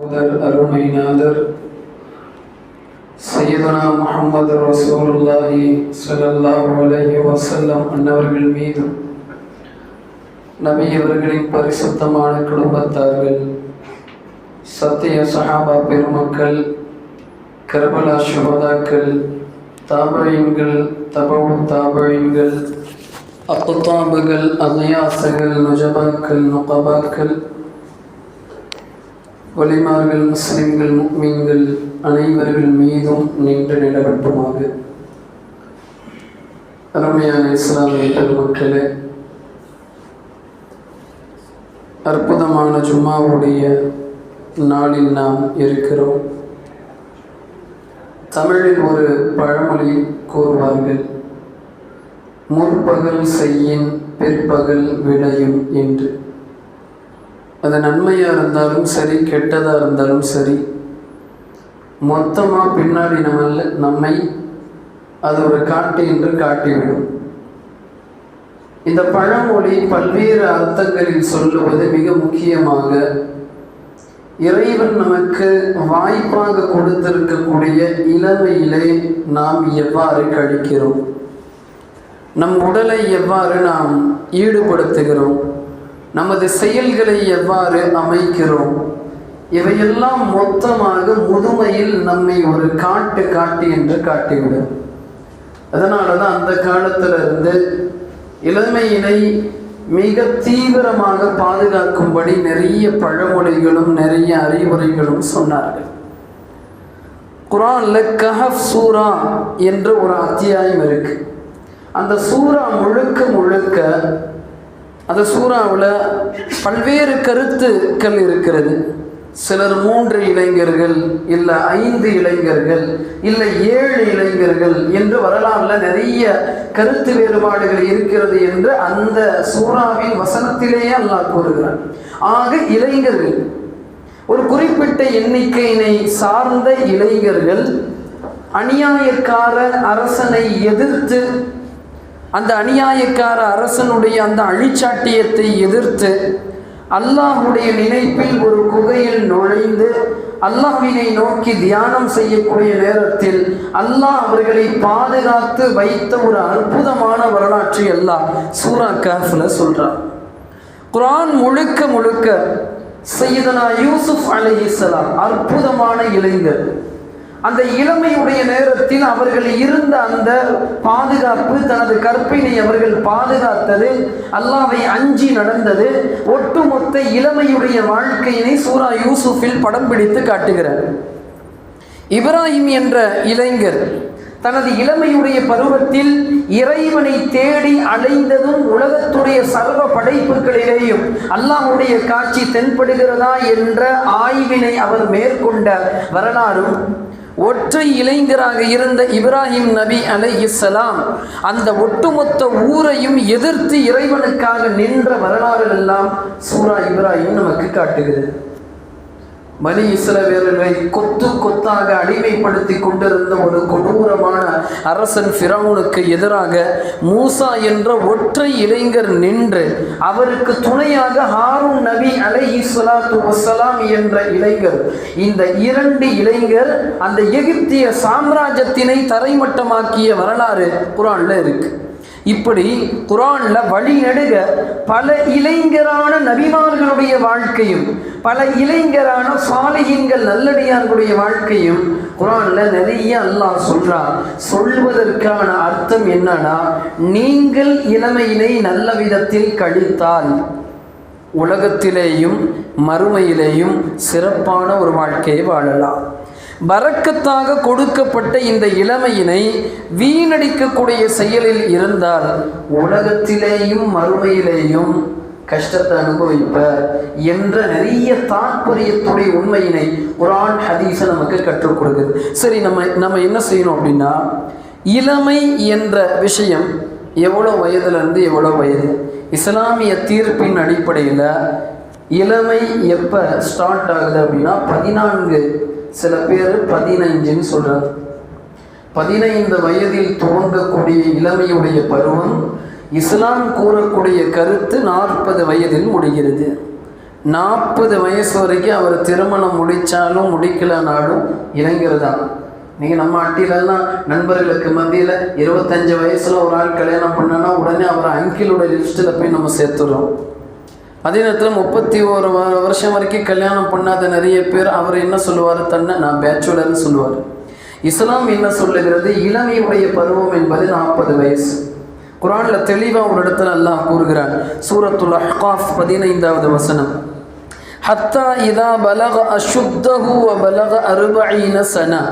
அருமைநாதர் சையதுனா முகமது ரசூலுல்லாஹி ஸல்லல்லாஹு அலஹி வசல்லம் அன்னவர்கள் மீதும் நபி அவர்களின் பரிசுத்தமான குடும்பத்தார்கள் சத்திய சஹாபா பெருமக்கள் கர்பலா சுபதாக்கள் தாபழின்கள் தபவு தாபழின்கள் அக்குத்தாபுகள் அதையாசகள் நுஜபாக்கள் நுகபாக்கள் வலிமார்கள் முஸ்லிம்கள் முக்மீன்கள் அனைவர்கள் மீதும் நின்று நிலவட்டுமாக. அருமையான இஸ்லாமிய பெருமக்களே அற்புதமான ஜும்மாவுடைய நாளில் நாம் இருக்கிறோம். தமிழில் ஒரு பழமொழி கூறுவார்கள் முற்பகல் செய்யின் பிற்பகல் விளையும் என்று. அது நன்மையாக இருந்தாலும் சரி கெட்டதாக இருந்தாலும் சரி மொத்தமாக பின்னாடி நம்ம நம்மை அது ஒரு காட்டு என்று காட்டிவிடும். இந்த பழமொழி பல்வேறு அர்த்தங்களில் சொல்லுவது மிக முக்கியமாக இறைவன் நமக்கு வாய்ப்பாக கொடுத்திருக்கக்கூடிய இளமையிலே நாம் எவ்வாறு கழிக்கிறோம்? நம் உடலை எவ்வாறு நாம் ஈடுபடுத்துகிறோம்? நமது செயல்களை எவ்வாறு அமைக்கிறோம்? இவையெல்லாம் மொத்தமாக முதுமையில் நம்மை ஒரு காட்டு காட்டு என்று காட்டிவிடும். அதனால தான் அந்த காலத்தில் இருந்து இளமையினை மிக தீவிரமாக பாதுகாக்கும்படி நிறைய பழமொழிகளும் நிறைய அறிவுரைகளும் சொன்னார்கள். குரான்ல கஹப் சூரா என்ற ஒரு அத்தியாயம் இருக்கு. அந்த சூரா முழுக்க முழுக்க அந்த சூறாவில் பல்வேறு கருத்துக்கள் இருக்கிறது. சிலர் மூன்று இளைஞர்கள் இல்லை ஐந்து இளைஞர்கள் இல்லை ஏழு இளைஞர்கள் என்று வரலாறுல நிறைய கருத்து வேறுபாடுகள் இருக்கிறது என்று அந்த சூறாவின் வசனத்திலேயே அல்லாஹ் கூறுகிறார் ஆக இளைஞர்கள் ஒரு குறிப்பிட்ட எண்ணிக்கையினை சார்ந்த இளைஞர்கள் அநியாயக்கார அரசனை எதிர்த்து அந்த அநியாயக்கார அரசனுடைய அந்த அழிச்சாட்டியத்தை எதிர்த்து அல்லாஹுடைய நினைப்பில் ஒரு குகையில் நுழைந்து அல்லாஹ்வினை நோக்கி தியானம் செய்யக்கூடிய நேரத்தில் அல்லாஹ் அவர்களை பாதுகாத்து வைத்த ஒரு அற்புதமான வரலாற்றை அல்லாஹ் சூரா கஃப்ல சொல்றார் குரான் முழுக்க முழுக்க சையதனா யூசுப் அலைஹிஸ்ஸலாம் அற்புதமான இளைஞர். அந்த இளமையுடைய நேரத்தில் அவர்கள் இருந்த அந்த பாதுகாப்பு தனது கற்பினை அவர்கள் பாதுகாத்தது அல்லாவை அஞ்சி நடந்தது ஒட்டுமொத்த இளமையுடைய வாழ்க்கையினை சூரா யூசுஃபில் படம் பிடித்து காட்டுகிறார். இப்ராஹிம் என்ற இளைஞர் தனது இளமையுடைய பருவத்தில் இறைவனை தேடி அலைந்ததும் உலகத்துடைய சர்வ படைப்புகளிலேயும் அல்லாஹுடைய காட்சி தென்படுகிறதா என்ற ஆய்வினை அவர் மேற்கொண்ட வரலாறும் ஒற்றை இளைஞராக இருந்த இப்ராஹிம் நபி அலை இஸ்லாம் அந்த ஒட்டுமொத்த ஊரையும் எதிர்த்து இறைவனுக்காக நின்ற வரலாறு எல்லாம் சூரா இப்ராஹிம் நமக்கு காட்டுகிறது. மணி இஸ்ரவேலர்களை கொத்து கொத்தாக அடிமைப்படுத்தி கொண்டிருந்த ஒரு கொடூரமான அரசன் ஃபிரௌனுக்கு எதிராக மூசா என்ற ஒற்றை இளைஞர் நின்று அவருக்கு துணையாக ஹாரூன் நபி அலை இஸ்லாத்து வசலாம் என்ற இளைஞர் இந்த இரண்டு இளைஞர் அந்த எகிப்திய சாம்ராஜ்யத்தினை தரைமட்டமாக்கிய வரலாறு குரான்ல இருக்கு. இப்படி குரான்ல வழிநெடுக பல இளைஞரான நபிமார்களுடைய வாழ்க்கையும் பல இளைஞரான சாலையின்கள் நல்லடியார்களுடைய வாழ்க்கையும் குரான்ல நிறைய அல்லாஹ் சொல்றான் சொல்வதற்கான அர்த்தம் என்னன்னா நீங்கள் இளமையினை நல்ல விதத்தில் கழித்தால் உலகத்திலேயும் மறுமையிலேயும் சிறப்பான ஒரு வாழ்க்கையை வாழலாம். பறக்கத்தாக கொடுக்கப்பட்ட இந்த இளமையினை வீணடிக்கக்கூடிய செயலில் இருந்தால் உலகத்திலேயும் மறுமையிலேயும் கஷ்டத்தை அனுபவிப்ப என்ற நிறைய தாற்பயத்துடைய உண்மையினை குரான் ஹதீஸை நமக்கு கற்றுக் கொடுக்குது. சரி நம்ம நம்ம என்ன செய்யணும் அப்படின்னா இளமை என்ற விஷயம் எவ்வளோ வயதுலேருந்து எவ்வளோ வயது? இஸ்லாமிய தீர்ப்பின் அடிப்படையில் இளமை எப்போ ஸ்டார்ட் ஆகுது அப்படின்னா பதினான்கு சில பேர் பதினைஞ்சுன்னு சொல்கிறாங்க பதினைந்து வயதில் துவங்கக்கூடிய இளமையுடைய பருவம் இஸ்லாம் கூறக்கூடிய கருத்து நாற்பது வயதில் முடிகிறது. நாற்பது வயசு வரைக்கும் அவர் திருமணம் முடித்தாலும் முடிக்கலனாலும் இளைஞர் தான் நீங்கள் நம்ம அட்டிலெல்லாம் நண்பர்களுக்கு மத்தியில் இருபத்தஞ்சு வயசில் ஒரு ஆள் கல்யாணம் பண்ணனா உடனே அவரை அங்கிளுடைய லிஸ்ட்டில் போய் நம்ம சேர்த்துறோம். அதே நேரத்தில் முப்பத்தி ஒரு வருஷம் வரைக்கும் கல்யாணம் பண்ணாத நிறைய பேர் அவர் என்ன சொல்லுவார் தன்னை? நான் பேச்சுலர்னு சொல்லுவார். இஸ்லாம் என்ன சொல்லுகிறது? இளமையுடைய பருவம் என்பது நாற்பது வயசு. குரானில் தெளிவாக ஒரு இடத்துல அல்லாஹ் கூறுகிறார் சூரத்துல் அஹ்காஃப் பதினைந்தாவது வசனம். ஹத்தா இதா பலக அஷுத்தஹு பலக அருபஈன சனா.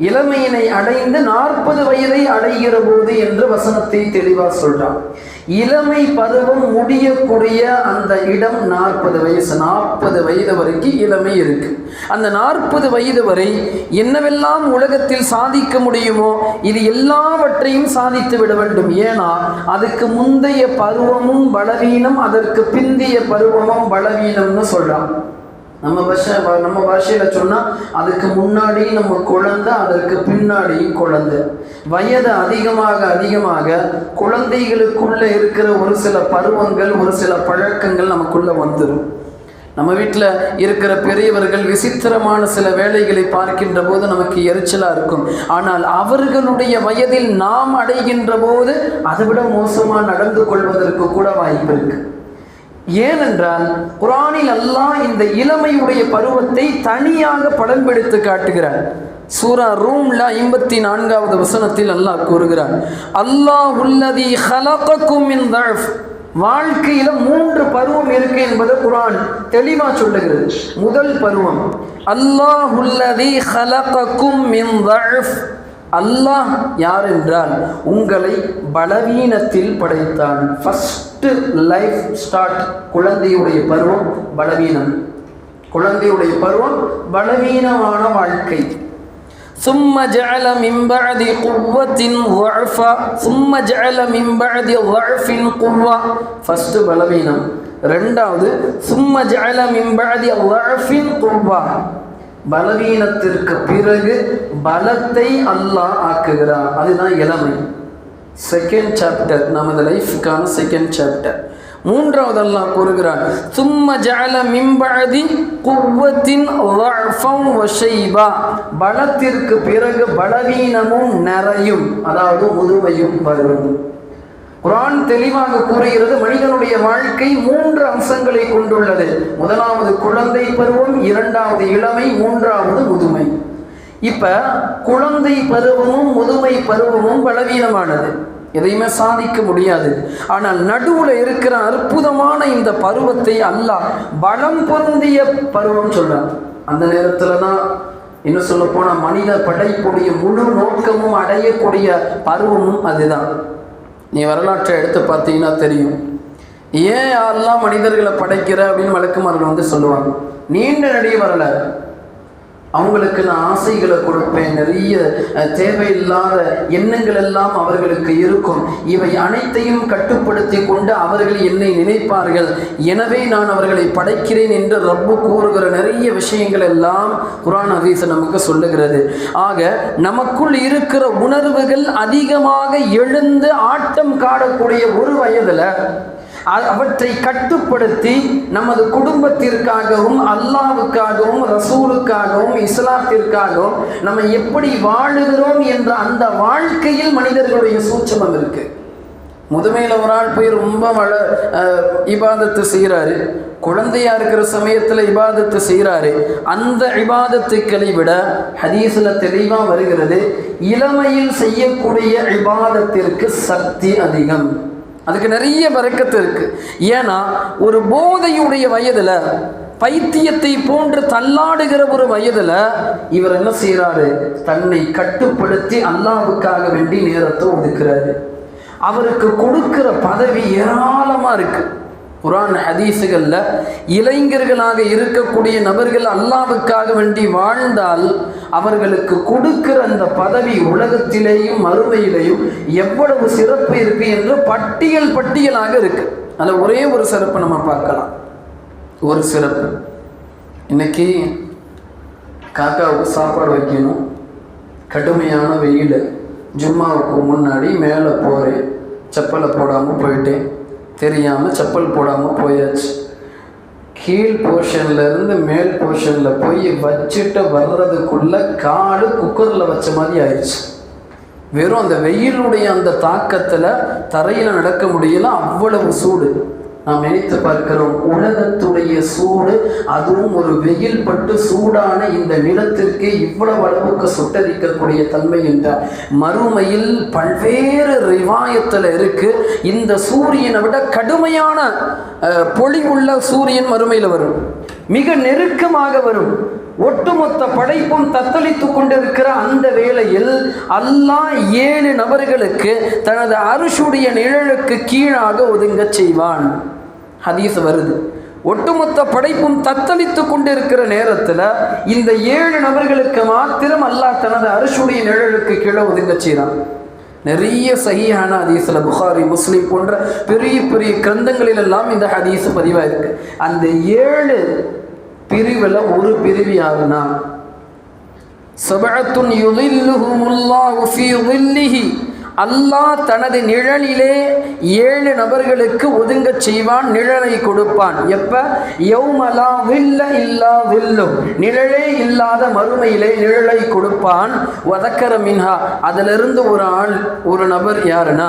இளமையினை அடைந்து நாற்பது வயதை அடைகிற போது என்று வசனத்தை தெளிவா சொல்றான். இளமை பருவம் முடியக்கூடிய அந்த இடம் நாற்பது வயசு நாற்பது வயது வரைக்கும் இளமை இருக்கு. அந்த நாற்பது வயது வரை என்னவெல்லாம் உலகத்தில் சாதிக்க முடியுமோ இது எல்லாவற்றையும் சாதித்து விட வேண்டும். ஏன்னா அதுக்கு முந்தைய பருவமும் பலவீனம் அதற்கு பிந்திய பருவமும் பலவீனம்னு சொல்றான். நம்ம பாஷை நம்ம பாஷையில் சொன்னால் அதுக்கு முன்னாடி நம்ம குழந்தை அதற்கு பின்னாடியும் குழந்தை. வயது அதிகமாக அதிகமாக குழந்தைகளுக்குள்ளே இருக்கிற ஒரு சில பருவங்கள் ஒரு சில பழக்கங்கள் நமக்குள்ளே வந்துடும் நம்ம வீட்டில் இருக்கிற பெரியவர்கள் விசித்திரமான சில வேலைகளை பார்க்கின்ற போது நமக்கு எரிச்சலாக இருக்கும். ஆனால் அவர்களுடைய வயதில் நாம் அடைகின்ற போது அதை விட மோசமாக நடந்து கொள்வதற்கு கூட வாய்ப்பு இருக்குது ஏனென்றால் குரானில் அல்லாஹ் இந்த இளமையுடைய பருவத்தை தனியாக படம் பிடித்து காட்டுகிறார். சூரா ரூம்ல ஐம்பத்தி நான்காவது வசனத்தில் அல்லாஹ் கூறுகிறார் அல்லாஹ் உள்ளதி ஹலகக்கும் மின் வாழ்க்கையில மூன்று பருவம் இருக்கு என்பதை குரான் தெளிவா சொல்லுகிறது. முதல் பருவம் அல்லாஹ் உள்ளதி ஹலகக்கும் மின் அல்லாஹ் யார் என்றால் உங்களை பலவீனத்தில் படைத்தான் ஃபஸ்ட்டு லைஃப் ஸ்டார்ட் குழந்தையுடைய பருவம் பலவீனம் குழந்தையுடைய பருவம் பலவீனமான வாழ்க்கை ثم جعل من بعد قوة ضعفا ثم جعل من بعد ضعف قوة ஃபர்ஸ்ட் பலவீனம் ரெண்டாவது ثم جعل من بعد ضعف قوة பலவீனத்திற்கு பிறகு பலத்தை அல்லாஹ் ஆக்குகிறான். அதுதான் இளமை. செகண்ட் சாப்டர் நமது லைஃபுக்கான செகண்ட் சாப்டர் மூன்றாவது அல்லாஹ் கூறுகிறான் சும்ம ஜல மிம்பதி குவத்தின் பலத்திற்கு பிறகு பலவீனமும் நிறையும். அதாவது முதுமையும் வரும். குரான் தெளிவாக கூறுகிறது மனிதனுடைய வாழ்க்கை மூன்று அம்சங்களை கொண்டுள்ளது. முதலாவது குழந்தை பருவம் இரண்டாவது இளமை மூன்றாவது முதுமை. இப்ப குழந்தை பருவமும் முதுமை பருவமும் பலவீனமானது. எதையுமே சாதிக்க முடியாது. ஆனால் நடுவில் இருக்கிற அற்புதமான இந்த பருவத்தை அல்லாஹ் பலம் பொருந்திய பருவம் சொல்றான். அந்த நேரத்தில் தான் இன்னும் சொல்ல போனால் மனித படைப்புடைய முழு நோக்கமும் அடையக்கூடிய பருவமும் அதுதான். நீ வரலாற்றை எடுத்து பார்த்தீங்கன்னா தெரியும். ஏன் யாரெல்லாம் மனிதர்களை படைக்கிற அப்படின்னு வழக்குமார்கள் வந்து சொல்லுவாங்க. நீண்ட நடிகை வரலாறு. அவங்களுக்கு நான் ஆசைகளை கொடுப்பேன். நிறைய தேவையில்லாத எண்ணங்கள் எல்லாம் அவர்களுக்கு இருக்கும். இவை அனைத்தையும் கட்டுப்படுத்தி கொண்டு அவர்கள் என்னை நினைப்பார்கள். எனவே நான் அவர்களை படைக்கிறேன் என்று ரப்பு கூறுகிற நிறைய விஷயங்கள் எல்லாம் குரான் ஹதீஸ் நமக்கு சொல்லுகிறது. ஆக நமக்குள் இருக்கிற உணர்வுகள் அதிகமாக எழுந்து ஆட்டம் காடக்கூடிய ஒரு வயதில் அவற்றை கட்டுப்படுத்தி நமது குடும்பத்திற்காகவும் அல்லாவுக்காகவும் ரசூலுக்காகவும் இஸ்லாத்திற்காகவும் நம்ம எப்படி வாழுகிறோம் என்ற அந்த வாழ்க்கையில் மனிதர்களுடைய சூட்சமம் இருக்கு. முதுமையில் ஒரு ஆள் போய் ரொம்ப வள அஹ், இபாதத்து செய்கிறாரு குழந்தையா இருக்கிற சமயத்தில் இபாதத்து செய்கிறாரு அந்த இபாதத்துக்களை விட ஹதீஸில் தெளிவாக வருகிறது இளமையில் செய்யக்கூடிய இபாதத்திற்கு சக்தி அதிகம். அதுக்கு நிறைய பறக்கத்து இருக்கு. ஏன்னா ஒரு போதையுடைய வயதுல பைத்தியத்தை போன்று தள்ளாடுகிற ஒரு வயதுல இவர் என்ன செய்கிறாரு தன்னை கட்டுப்படுத்தி அல்லாவுக்காக வேண்டி நேரத்தை ஒதுக்கிறாரு. அவருக்கு கொடுக்கிற பதவி ஏராளமா இருக்கு. குரான் ஹதீஸுகளில் இளைஞர்களாக இருக்கக்கூடிய நபர்கள் அல்லாவுக்காக வேண்டி வாழ்ந்தால் அவர்களுக்கு கொடுக்கிற அந்த பதவி உலகத்திலேயும் மறுமையிலேயும் எவ்வளவு சிறப்பு இருக்கு என்று பட்டியல் பட்டியலாக இருக்கு. அதில் ஒரே ஒரு சிறப்பு நம்ம பார்க்கலாம். ஒரு சிறப்பு. இன்னைக்கு காக்காவுக்கு சாப்பாடு வைக்கணும். கடுமையான வெயில். ஜும்மாவுக்கு முன்னாடி மேலே போகிறேன் செப்பலை போடாமல் போயிட்டேன். தெரியாமல் செப்பல் போடாமல் போயாச்சு. கீழ் போர்ஷன்லேருந்து மேல் போர்ஷனில் போய் வச்சுட்டு வர்றதுக்குள்ள காடு குக்கரில் வச்ச மாதிரி ஆயிடுச்சு வெறும் அந்த வெயிலுடைய அந்த தாக்கத்தில் தரையில் நடக்க முடியல அவ்வளவு சூடு. நாம் நினைத்து பார்க்கிறோம் உலகத்துடைய சூடு அதுவும் ஒரு வெயில் பட்டு சூடான இந்த நிலத்திற்கு இவ்வளவு அளவுக்கு சுட்டரிக்கக்கூடிய தன்மை என்றார் மறுமையில் பல்வேறு ரிவாயத்தில் இருக்கு. இந்த சூரியனை விட கடுமையான அஹ், பொலிவுள்ள சூரியன் மறுமையில் வரும். மிக நெருக்கமாக வரும். ஒட்டுமொத்த படைப்பும் தத்தளித்துக் கொண்டிருக்கிற அந்த வேளையில் அல்லாஹ் ஏழு நபர்களுக்கு தனது அருஷுடைய நிழலுக்கு கீழாக ஒதுங்கச் செய்வான். ஹதீஸ் வருது. ஒட்டுமொத்த படைப்பும் தத்தளித்து கொண்டிருக்கிற நேரத்தில் இந்த ஏழு நபர்களுக்கு மாத்திரம் அல்லாஹ் தனது அரிசுடைய நிழலுக்கு கீழே ஒதுங்கச் செய்கிறான் நிறைய சகியான ஹதீஸில் புகாரி முஸ்லீம் போன்ற பெரிய பெரிய கிரந்தங்களில் எல்லாம் இந்த ஹதீஸ் பதிவாயிருக்கு. அந்த ஏழு பிரிவில் ஒரு பிரிவு யாருன்னா? சபத்துன் யுதில்லுஹுமுல்லாஹு ஃபீ யுதில்லிஹி அல்லாஹ் தனது நிழலிலே ஏழு நபர்களுக்கு ஒதுங்கச் செய்வான் நிழலை கொடுப்பான். எப்ப? யௌமலா வில்ல இல்லா வில்லும். நிழலே இல்லாத மறுமையிலே நிழலை கொடுப்பான். வதக்கர மின்ஹா. அதிலிருந்து ஒரு ஆள் ஒரு நபர் யாருன்னா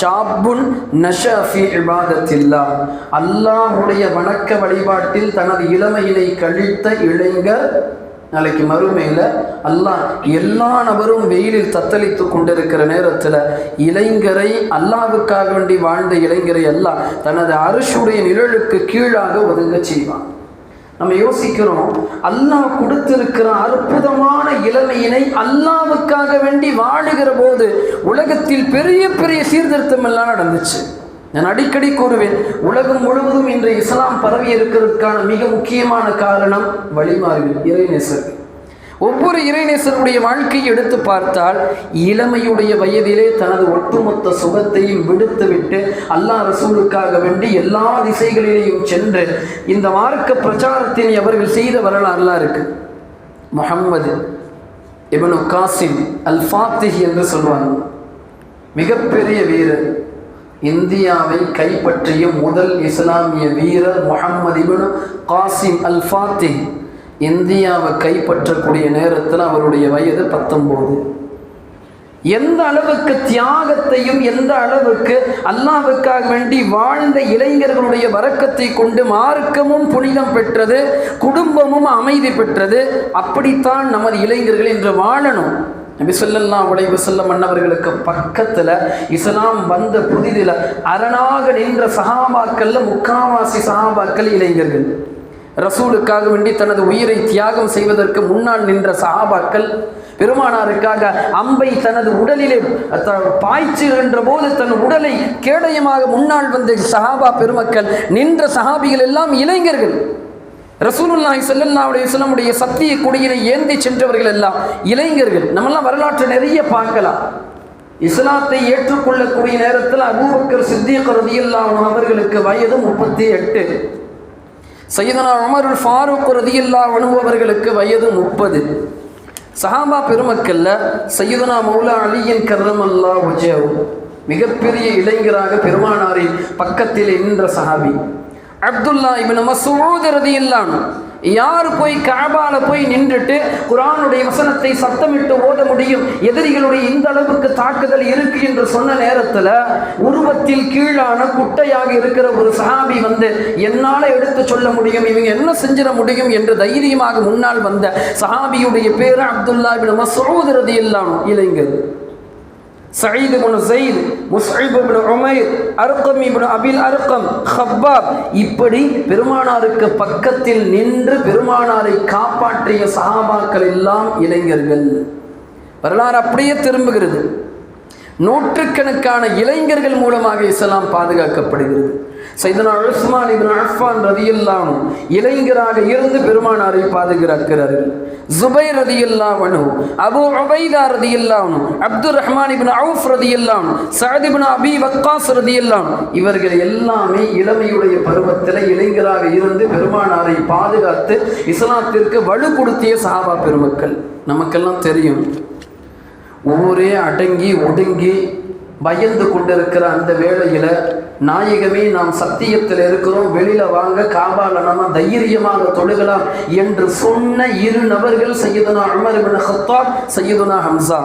ஷாபுன் நஷஃபி இபாதத்தில்லா. அல்லாஹுடைய வணக்க வழிபாட்டில் தனது இளமையினை கழித்த இளைஞர் நாளைக்கு மறுமையில் அல்லாஹ் எல்லா நபரும் வெயிலில் தத்தளித்து கொண்டிருக்கிற நேரத்தில் இளைஞரை அல்லாவுக்காக வேண்டி வாழ்ந்த இளைஞரை எல்லாம் தனது அரசுடைய நிழலுக்கு கீழாக ஒதுங்க செய்வான். நம்ம யோசிக்கிறோம் அல்லாஹ் கொடுத்திருக்கிற அற்புதமான இளமையினை அல்லாவுக்காக வேண்டி வாழுகிற போது உலகத்தில் பெரிய பெரிய சீர்திருத்தம் எல்லாம் நடந்துச்சு. நான் அடிக்கடி கூறுவேன் உலகம் முழுவதும் இன்று இஸ்லாம் பரவி இருக்கிறதுக்கான மிக முக்கியமான காரணம் வழிமாறுகள் இறைநேசர். ஒவ்வொரு இறைநேசருடைய வாழ்க்கையை எடுத்து பார்த்தால் இளமையுடைய வயதிலே தனது ஒட்டுமொத்த சுகத்தையும் விடுத்துவிட்டு அல்லாஹ் ரசூலுக்காக வேண்டி எல்லா திசைகளிலேயும் சென்று இந்த மார்க்க பிரச்சாரத்தினை அவர்கள் செய்த வரலாறுலாம் இருக்கு. முகம்மது இப்னு காசிம் அல் ஃபாத்திஹி என்று சொல்வாங்க. மிகப்பெரிய வீரர். இந்தியாவை கைப்பற்றிய முதல் இஸ்லாமிய வீரர் முகமது காசிம் அல் ஃபாத்தி இந்தியாவை கைப்பற்றக்கூடிய நேரத்தில் அவருடைய வயது பத்தொம்போது எந்த அளவுக்கு தியாகத்தையும் எந்த அளவுக்கு அல்லாவுக்காக வேண்டி வாழ்ந்த இளைஞர்களுடைய வரக்கத்தை கொண்டு மார்க்கமும் புனிதம் பெற்றது குடும்பமும் அமைதி பெற்றது அப்படித்தான் நமது இளைஞர்கள் இன்று வாழணும். நபிசல்லா சொல்லல்லாம் உடைவு செல்ல மன்னவர்களுக்கு பக்கத்தில் இஸ்லாம் வந்த புதிதில் அரணாக நின்ற சகாபாக்கள்ல முக்காவாசி சகாபாக்கள் இளைஞர்கள். ரசூலுக்காக வேண்டி தனது உயிரை தியாகம் செய்வதற்கு முன்னால் நின்ற சஹாபாக்கள் பெருமானாருக்காக அம்பை தனது உடலிலே பாய்ச்சுகின்ற போது தன் உடலை கேடயமாக முன்னால் வந்த சஹாபா பெருமக்கள் நின்ற சஹாபிகள் எல்லாம் இளைஞர்கள். ரசூலுல்லாஹி ஸல்லல்லாஹு அலைஹி வஸல்லமுடைய சத்திய குடியினை ஏந்தி சென்றவர்கள் எல்லாம் இளைஞர்கள். நம்மெல்லாம் வரலாற்றை நிறைய பார்க்கலாம். இஸ்லாத்தை ஏற்றுக்கொள்ளக்கூடிய நேரத்தில் அபூபக்கர் சித்திக் ரதியல்லாஹு அவர்களுக்கு வயது முப்பத்தி எட்டு. சையதனா உமருல் ஃபாரூக் ரதியல்லாஹு அன்ஹு அவர்களுக்கு வயது முப்பது. சஹாபா பெருமக்கள்ல சையதுனா மௌலா அலியின் கர்ரமல்லா உஜேவும் மிகப்பெரிய இளைஞராக பெருமானாரின் பக்கத்தில் நின்ற சஹாபி. அப்துல்லா இப்னு மஸ்ஊத் இல்லாமல் யார் போய் காபால போய் நின்றுட்டு குரானுடைய வசனத்தை சத்தமிட்டு ஓத முடியும்? எதிரிகளுடைய இந்த அளவுக்கு தாக்குதல் இருக்கு என்று சொன்ன நேரத்தில் உருவத்தில் கீழான குட்டையாக இருக்கிற ஒரு சஹாபி வந்து என்னால் எடுத்து சொல்ல முடியும்? இவங்க என்ன செஞ்சிட முடியும்? என்று தைரியமாக முன்னால் வந்த சஹாபியுடைய பேர் அப்துல்லா இப்னு சகோதரதி ரதியல்லாஹு இளைஞர். சயீத் இப்னு ஸைத் முஸ்ஐப் இப்னு உமைர் அருக்கம் இப்னு அபில் அருக்கம் ஹப்பாப் இப்படி பெருமானாருக்கு பக்கத்தில் நின்று பெருமானாரை காப்பாற்றிய சகாபாக்கள் எல்லாம் இளைஞர்கள். வரலாறு அப்படியே திரும்புகிறது. நூற்றுக்கணக்கான இளைஞர்கள் மூலமாக இஸ்லாம் பாதுகாக்கப்படுகிறது. சைதனா உஸ்மான் இபின் அஃபான் ரதியல்லாஹு இளைஞராக இருந்து பெருமானாரை பாதுகாக்கிறார்கள் ஜுபைர் ரதியல்லாஹு அபு உபைதா ரதியல்லாஹு அப்துல் ரஹ்மான் இபின் அவுஃப் ரதியல்லாஹு அன்ஹு சஅத் அபி வக்காஸ் ரதியல்லாஹு இவர்கள் எல்லாமே இளமையுடைய பருவத்தில் இளைஞராக இருந்து பெருமானாரை பாதுகாத்து இஸ்லாத்திற்கு வலு கொடுத்திய சஹாபா பெருமக்கள். நமக்கெல்லாம் தெரியும். ஊரே அடங்கி ஒடுங்கி பயந்து கொண்டிருக்கிற அந்த வேளையில நாயகமே நாம் சத்தியத்தில் இருக்கிறோம் வெளியில வாங்க காபால நம்ம தைரியமாக தொழுகலாம் என்று சொன்ன இரு நபர்கள் Sayyiduna Umar Ibn Khattab Sayyiduna Hamza.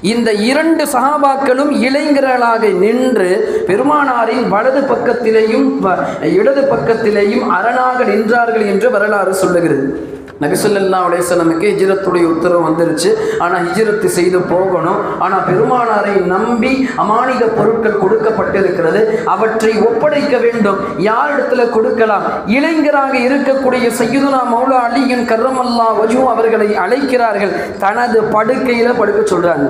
இந்த இரண்டு சகாபாக்களும் இளைஞர்களாக நின்று பெருமானாரின் வலது பக்கத்திலேயும் வ- இடது பக்கத்திலேயும் அரணாக நின்றார்கள் என்று வரலாறு சொல்லுகிறது. நபிசுல்லா அலேசலமுக்கு ஹிஜரத்துடைய உத்தரவு வந்துருச்சு. ஆனால் ஹிஜரத்து செய்து போகணும். ஆனால் பெருமானாரை நம்பி அமானித பொருட்கள் கொடுக்கப்பட்டிருக்கிறது. அவற்றை ஒப்படைக்க வேண்டும். யாரிடத்தில் கொடுக்கலாம்? இளைஞராக இருக்கக்கூடிய சையுதுனா மௌலா அலியின் கர்ரமல்லா வஜூ அவர்களை அழைக்கிறார்கள். தனது படுக்கையில் படுக்க சொல்கிறாங்க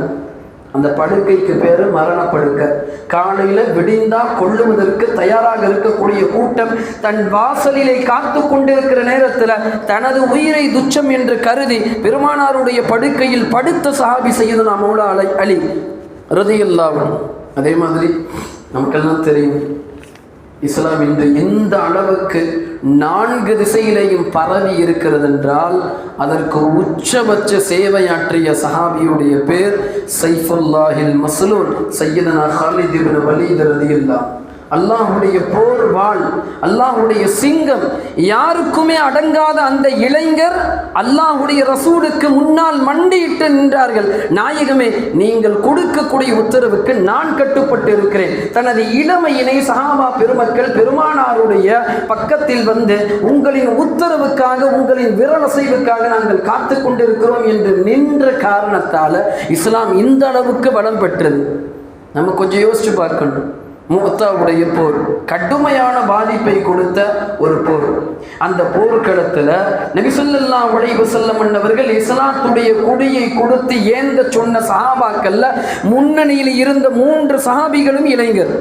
அந்த படுக்கைக்கு பேரு மரண படுக்கை காலையில விடிந்தா கொள்ளுவதற்கு தயாராக இருக்கக்கூடிய கூட்டம் தன் வாசலிலே காத்து கொண்டிருக்கிற நேரத்துல தனது உயிரை துச்சம் என்று கருதி பெருமானாருடைய படுக்கையில் படுத்த சஹாபி செய்யுது மௌலா அலை அலி ரதியல்லாவும் அதே மாதிரி நமக்கெல்லாம் தெரியும். இஸ்லாம் இன்று எந்த அளவுக்கு நான்கு திசையிலேயும் பரவி இருக்கிறது என்றால் அதற்கு உச்சபட்ச சேவையாற்றிய சஹாபியுடைய பேர் சைஃபுல்லாஹில் மசலூன் சையதனா ஹாலித் இப்னு வலீத் ரலியல்லாஹு அல்லாஹுடைய போர் வாழ் அல்லாஹுடைய சிங்கம். யாருக்குமே அடங்காத அந்த இளைஞர் அல்லாஹுடைய ரசூலுக்கு முன்னால் மண்டியிட்டு நின்றார்கள். நாயகமே நீங்கள் கொடுக்கக்கூடிய உத்தரவுக்கு நான் கட்டுப்பட்டு இருக்கிறேன் தனது இளமையினை சஹாபா பெருமக்கள் பெருமானாருடைய பக்கத்தில் வந்து உங்களின் உத்தரவுக்காக உங்களின் விரலசைவுக்காக நாங்கள் காத்து கொண்டிருக்கிறோம் என்று நின்ற காரணத்தால் இஸ்லாம் இந்த அளவுக்கு பலம் பெற்றது. நம்ம கொஞ்சம் யோசிச்சு பார்க்கணும். மூத்தாவுடைய போர் கடுமையான பாதிப்பை கொடுத்த ஒரு போர். அந்த போர்க்களத்தில் நபிசல்லா உழைவு செல்லம் அவர்கள் இஸ்லாத்துடைய கொடியை கொடுத்து ஏந்த சொன்ன சஹாபாக்கள்ல முன்னணியில் இருந்த மூன்று சஹாபிகளும் இளைஞர்.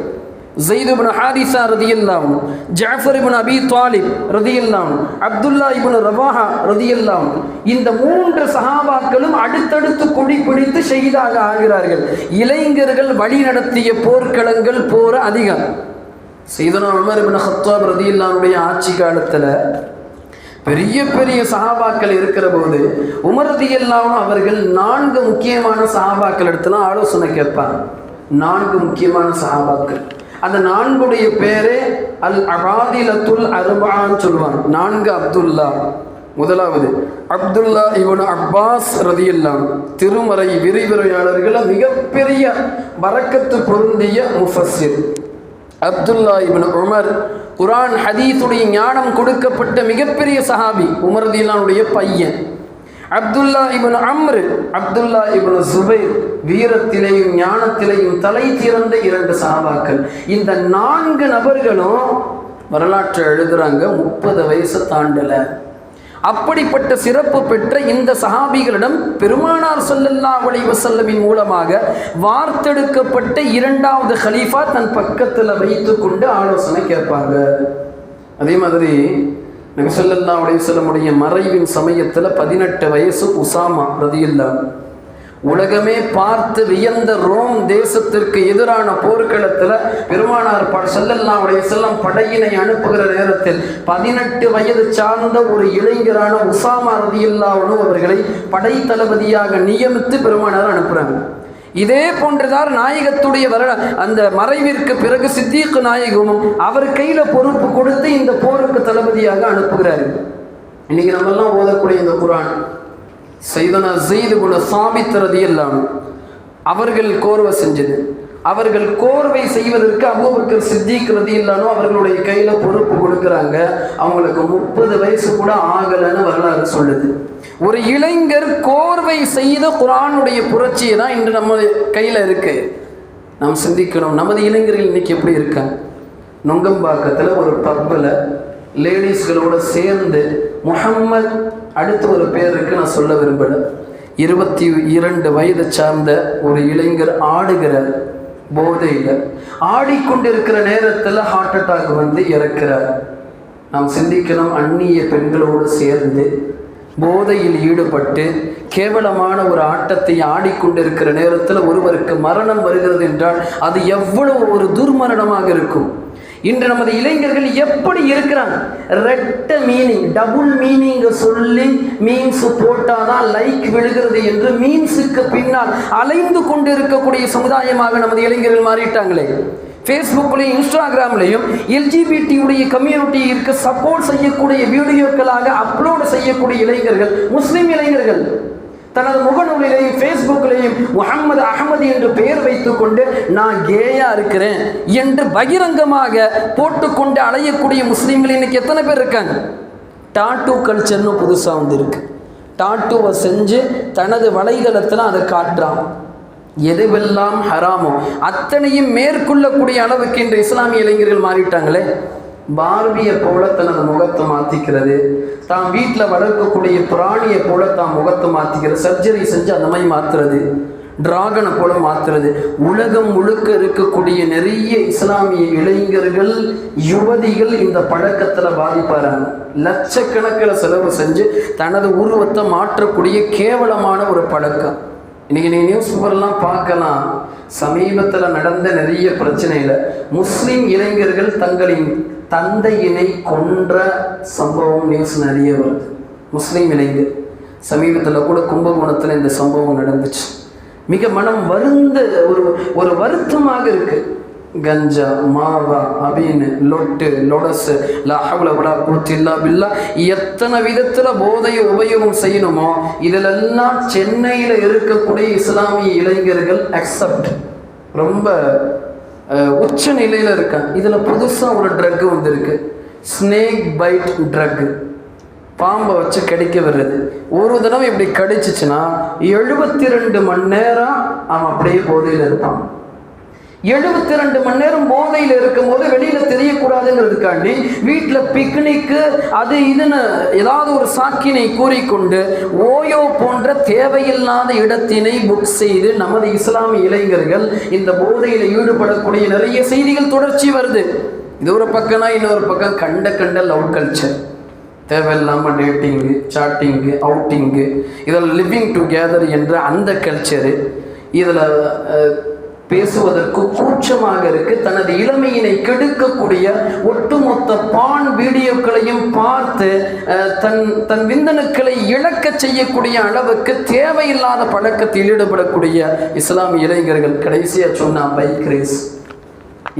ஜெயித் இப்னு ஹாரிசா ரதியல்லாஹு ஜாஃபர் இப்னு அபி தாலிப் ரதியல்லாஹு அப்துல்லா இப்னு ரவாஹா ரதியல்லாஹு இந்த மூன்று சகாபாக்களும் அடுத்தடுத்து கொடி பிடித்து ஷஹீதாக ஆகிறார்கள். இளைஞர்கள் வழி நடத்திய போர்க்களங்கள் போர அதிகம். செய்தனா உமர் இபின் ஹத்தாப் ரதியல்லாஹுடைய ஆட்சி காலத்தில் பெரிய பெரிய சகாபாக்கள் இருக்கிற போது உமர் எல்லாம் அவர்கள் நான்கு முக்கியமான சஹாபாக்கள் இடத்துல ஆலோசனை கேட்பாங்க. நான்கு முக்கியமான சஹாபாக்கள். அந்த நான்குடைய பேரே அல் அபாதிலத்துல் அருபான்னு சொல்லுவாங்க. நான்கு அப்துல்லா. முதலாவது அப்துல்லா இவன் அப்பாஸ் ரதியல்லாம் திருமறை விரிவுரையாளர்கள் மிகப்பெரிய வரக்கத்து பொருந்திய முஃபஸ்ஸிர். அப்துல்லா இவன் உமர் குரான் ஹதீஸுடைய ஞானம் கொடுக்கப்பட்ட மிகப்பெரிய சஹாபி உமர்திலானுடைய பையன். அப்துல்லா இப்னு அம்ரு அப்துல்லா இப்னு சுபைர் வீரத்திலேயும் ஞானத்திலேயும் தலை திறந்த இரண்டு சாபாக்கள் இந்த நான்கு நபர்களும் வரலாற்றை எழுதுறாங்க முப்பது வயசு தாண்டல. அப்படிப்பட்ட சிறப்பு பெற்ற இந்த சஹாபிகளிடம் பெருமானார் சொல்லல்லா வளை வஸல்லமின் மூலமாக வார்த்தெடுக்கப்பட்ட இரண்டாவது கலீஃபா தன் பக்கத்தில் வைத்து கொண்டு ஆலோசனை கேட்பாங்க. அதே மாதிரி நபிசல்லா ஸல்லல்லாஹு மறைவின் சமயத்தில் பதினெட்டு வயசு உசாமா ரதியில்லா உலகமே பார்த்து வியந்த ரோம் தேசத்திற்கு எதிரான போர்க்களத்தில் பெருமானார் ப செல்லல்லாவுடைய செல்லம் படையினை அனுப்புகிற நேரத்தில் பதினெட்டு வயது சார்ந்த ஒரு இளைஞரான உசாமா ரதியுல்லாவனு அவர்களை படை தளபதியாக நியமித்து பெருமானார் அனுப்புகிறாங்க இதே போன்றுதான் நாயகத்துடைய வர அந்த மறைவிற்கு பிறகு சித்திக்கு நாயகமும் அவர் கையில் பொறுப்பு கொடுத்து இந்த போருக்கு தளபதியாக அனுப்புகிறாரு இன்னைக்கு நம்மெல்லாம் ஓதக்கூடிய இந்த குரான் செய்தன செய்து குண சாமித்திரதி எல்லாம் அவர்கள் கோர்வை செஞ்சது. அவர்கள் கோர்வை செய்வதற்கு அபூபக்கர் சித்திக் ரதியில்லானோ அவர்களுடைய கையில் பொறுப்பு கொடுக்குறாங்க. அவங்களுக்கு முப்பது வயசு கூட ஆகலைன்னு வரலாறு சொல்லுது. ஒரு இளைஞர் கோர்வை செய்த குரானுடைய புரட்சியை தான் இன்று நம்ம கையில் இருக்குது நாம் சிந்திக்கணும். நமது இளைஞர்கள் இன்னைக்கு எப்படி இருக்காங்க? நுங்கம்பாக்கத்தில் ஒரு பப்பில் லேடிஸ்களோட சேர்ந்து முகம்மது அடுத்து ஒரு பேருக்கு நான் சொல்ல விரும்பல. இருபத்தி இரண்டு வயது சார்ந்த ஒரு இளைஞர் ஆடுகிறார் போதையில். ஆடிக்கொண்டிருக்கிற நேரத்தில் ஹார்ட் அட்டாக் வந்து இறக்கிறார். நாம் சிந்திக்கணும். அந்நிய பெண்களோடு சேர்ந்து போதையில் ஈடுபட்டு கேவலமான ஒரு ஆட்டத்தை ஆடிக்கொண்டிருக்கிற நேரத்தில் ஒருவருக்கு மரணம் வருகிறது என்றால் அது எவ்வளவு ஒரு துர்மரணமாக இருக்கும். இன்று நமது இளைஞர்கள் எப்படி இருக்கிறாங்க? ரெட்ட மீனிங் டபுள் மீனிங் சொல்லி மீன்ஸ் போட்டாதான் லைக் விழுகிறது என்று மீன்ஸுக்கு பின்னால் அலைந்து கொண்டு இருக்கக்கூடிய சமுதாயமாக நமது இளைஞர்கள் மாறிட்டாங்களே. ஃபேஸ்புக்லேயும் இன்ஸ்டாகிராம்லேயும் எல்ஜிபிடியுடைய கம்யூனிட்டி இருக்க சப்போர்ட் செய்யக்கூடிய வீடியோக்களாக அப்லோடு செய்யக்கூடிய இளைஞர்கள் முஸ்லீம் இளைஞர்கள் தனது முகநூலிலேயும் ஃபேஸ்புக்கிலேயும் முகமது அகமது என்று பெயர் வைத்துக்கொண்டு நான் கேயா இருக்கிறேன் என்று பகிரங்கமாக போட்டுக்கொண்டு அலையக்கூடிய முஸ்லீம்கள் இன்னைக்கு எத்தனை பேர் இருக்காங்க? டாட்டூ கல்ச்சர்னு புதுசாக வந்திருக்கு. டாட்டூவை செஞ்சு தனது வலைதளத்தில் அதை காட்டுறான். எதுவெல்லாம் ஹராமோ அத்தனையும் மேற்கொள்ளக்கூடிய அளவுக்கு இன்று இஸ்லாமிய இளைஞர்கள் மாறிட்டாங்களே? பார்பியை போல தனது முகத்தை மாற்றிக்கிறது தான் வீட்டில் வளர்க்கக்கூடிய பிராணியை போல தான் முகத்தை மாற்றிக்கிறது சர்ஜரி செஞ்சு அந்த மாதிரி மாற்றுறது டிராகனை போல மாற்றுறது உலகம் முழுக்க இருக்கக்கூடிய நிறைய இஸ்லாமிய இளைஞர்கள் யுவதிகள் இந்த பழக்கத்தில் பாதிப்பாராங்க லட்சக்கணக்கில் செலவு செஞ்சு தனது உருவத்தை மாற்றக்கூடிய கேவலமான ஒரு பழக்கம். இன்னைக்கு நீ நியூஸ் பேப்பர்லாம் பார்க்கலாம். சமீபத்தில் நடந்த நிறைய பிரச்சனையில் முஸ்லீம் இளைஞர்கள் தங்களின் தந்தையினை கொன்ற சம்பவம் நியூஸ் நிறைய வருது. முஸ்லீம் இளைஞர். சமீபத்தில் கூட கும்பகோணத்தில் இந்த சம்பவம் நடந்துச்சு. மிக மனம் வருந்த ஒரு ஒரு வருத்தமாக இருக்குது கஞ்சா மாவா அபீனு லொட்டு லொடசு லா ஹவ்ல வலா பில்லா. எத்தனை விதத்தில் போதையை உபயோகம் செய்யணுமோ இதிலெல்லாம் சென்னையில் இருக்கக்கூடிய இஸ்லாமிய இளைஞர்கள் அக்செப்ட் ரொம்ப உச்ச நிலையில் இருக்காங்க. இதில் புதுசாக ஒரு ட்ரக் வந்திருக்கு. ஸ்னேக் பைட் ட்ரக் பாம்பை வச்சு கடிக்க வர்றது. ஒரு தடவை இப்படி கடிச்சிச்சுன்னா எழுபத்தி ரெண்டு மணி நேரம் அவன் அப்படியே போதையில் இருப்பான். எழுபத்தி ரெண்டு மணி நேரம் போதையில் இருக்கும்போது வெளியில் தெரியக்கூடாதுங்கிறதுக்காண்டி வீட்டில் பிக்னிக்கு அது இதுன்னு ஏதாவது ஒரு சாக்கினை கூறிக்கொண்டு ஓயோ போன்ற தேவையில்லாத இடத்தினை புக் செய்து நமது இஸ்லாமிய இளைஞர்கள் இந்த போதையில் ஈடுபடக்கூடிய நிறைய செய்திகள் தொடர்ச்சி வருது. இது ஒரு பக்கம்னா இன்னொரு பக்கம் கண்ட கண்ட லவ் கல்ச்சர் தேவையில்லாமல் டேட்டிங்கு சாட்டிங்கு அவுட்டிங்கு இதில் லிவிங் டுகெதர் என்ற அந்த கல்ச்சரு இதில் பேசுவதற்கு கூச்சமாக இருக்கு. தனது இளமையினை கெடுக்கக்கூடிய ஒட்டுமொத்த பான் வீடியோக்களையும் பார்த்து தன் தன் விந்தணுக்களை இழக்க செய்யக்கூடிய அளவுக்கு தேவையில்லாத பழக்கத்தில் ஈடுபடக்கூடிய இஸ்லாமிய இளைஞர்கள் கடைசியாக சொன்னா பைக் ரேஸ்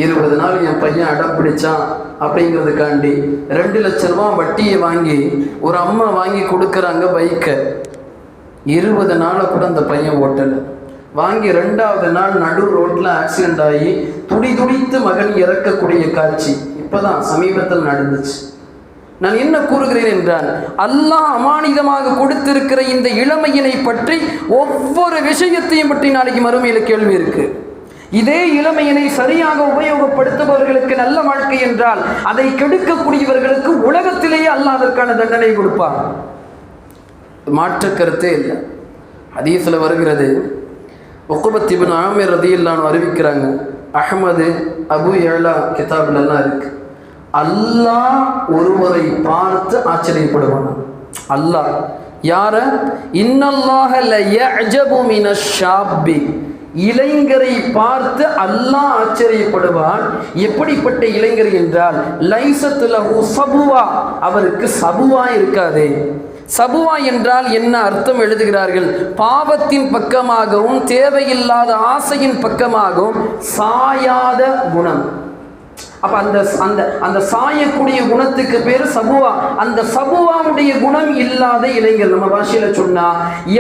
இருபது நாள் என் பையன் அடம் பிடிச்சான் அப்படிங்கிறதுக்காண்டி ரெண்டு லட்ச ரூபா வட்டியை வாங்கி ஒரு அம்மா வாங்கி கொடுக்குறாங்க பைக்கை. இருபது நாளை கூட அந்த பையன் ஓட்டலை. வாங்கி ரெண்டாவது நாள் நடு ரோட்டில் ஆக்சிடென்ட் ஆகி துடி துடித்து மகன் இறக்கக்கூடிய காட்சி. இப்போதான் சமீபத்தில் நடந்துச்சு. நான் என்ன கூறுகிறேன் என்றால் அல்லாஹ் அமானிதமாக கொடுத்திருக்கிற இந்த இளமையினை பற்றி ஒவ்வொரு விஷயத்தையும் பற்றி நாளைக்கு மறுமையில் கேள்வி இருக்கு. இதே இளமையினை சரியாக உபயோகப்படுத்துபவர்களுக்கு நல்ல வாழ்க்கை என்றால் அதை கெடுக்கக்கூடியவர்களுக்கு உலகத்திலேயே அல்லாஹ் அதற்கான தண்டனை கொடுப்பார் மாற்று கருத்தே இல்லை. அதீசில் வருகிறது ஒக்குபத் இபின் ஆமீர் ரதியில்லான்னு அறிவிக்கிறாங்க. அஹமது அபு ஏலா கிதாபிலெல்லாம் இருக்கு. அல்லாஹ் ஒருவரை பார்த்து ஆச்சரியப்படுவான்? அல்லாஹ். யார? இன்னல்லாஹ இளைஞரை பார்த்து அல்லாஹ் ஆச்சரியப்படுவான். எப்படிப்பட்ட இளைஞர் என்றால் லைசத்துல சபுவா. அவருக்கு சபுவா இருக்காதே. சபுவா என்றால் என்ன அர்த்தம் எழுதுகிறார்கள்? பாவத்தின் பக்கமாகவும் தேவையில்லாத ஆசையின் பக்கமாகவும் சாயாத குணம். அப்ப அந்த அந்த அந்த சாயக்கூடிய குணத்துக்கு பேர் சபுவா. அந்த சபுவாவுடைய குணம் இல்லாத இளைஞர் நம்ம பாஷையில சொன்னா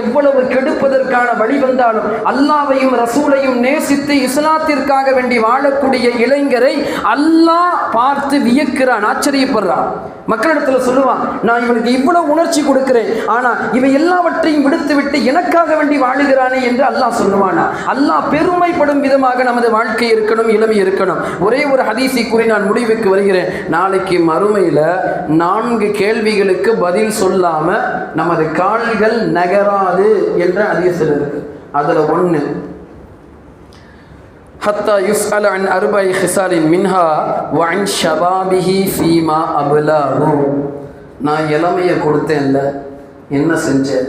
எவ்வளவு கெடுப்பதற்கான வழி வந்தாலும் அல்லாவையும் ரசூலையும் நேசித்து இஸ்லாத்திற்காக வேண்டி வாழக்கூடிய இளைஞரை அல்லாஹ் பார்த்து வியக்கிறான் ஆச்சரியப்படுறான். மக்களிடத்துல சொல்லுவான் நான் இவனுக்கு இவ்வளவு உணர்ச்சி கொடுக்கிறேன் ஆனா இவன் எல்லாவற்றையும் விடுத்து விட்டு எனக்காக வேண்டி வாழுகிறானே என்று அல்லாஹ் சொல்லுவானா. அல்லாஹ் பெருமைப்படும் விதமாக நமது வாழ்க்கை இருக்கணும் இளமை இருக்கணும். ஒரே ஒரு ஹதீசி கூறி நான் முடிவுக்கு வருகிறேன். நாளைக்கு மறுமையில் நான்கு கேள்விகளுக்கு பதில் சொல்லாம நமது கால்கள் நகராது என்ற ஹதீஸில் இருக்கு. அதில் ஒன்று ஹத்தா யுஸ்அல அன் அருபாய் ஹிசாலின் மின்ஹா வன் ஷபாபிஹி ஃபீமா அபுலாஹு நான் இளமையை கொடுத்தேன்ல என்ன செஞ்சேன்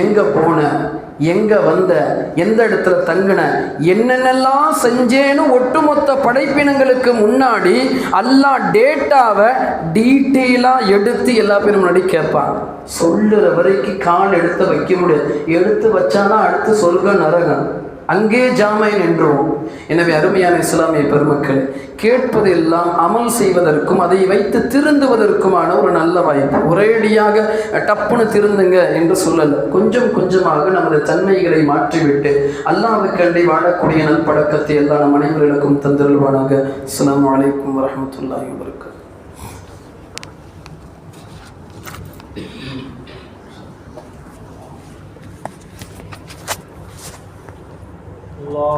எங்கே போனேன் எங்க வந்த எந்த இடத்துல தங்கின என்னென்னலாம் செஞ்சேன்னு ஒட்டுமொத்த படைப்பினங்களுக்கு முன்னாடி எல்லா டேட்டாவை டீட்டெயிலாக எடுத்து எல்லா பேரும் முன்னாடி கேட்பாங்க. சொல்லுற வரைக்கும் கால் எடுத்து வைக்க முடியாது. எடுத்து வச்சானா அடுத்து சொல்க நரகம். அங்கே ஜாமை என்றோம் எனவே அருமையான இஸ்லாமிய பெருமக்கள் கேட்பது எல்லாம் அமல் செய்வதற்கும் அதை வைத்து திருந்துவதற்குமான ஒரு நல்ல வாய்ப்பு. ஒரேடியாக டப்புன்னு திருந்துங்க என்று சொல்லல. கொஞ்சம் கொஞ்சமாக நமது தன்மைகளை மாற்றிவிட்டு அல்லாவுக்கண்டை வாழக்கூடிய நல்பழக்கத்தை எல்லாம் நம் அனைவர்களுக்கும் தந்திருவானாக அஸ்லாம் வலைக்கம் வரஹ்மத்துல்லாஹி வபரகாத்துஹு Allah.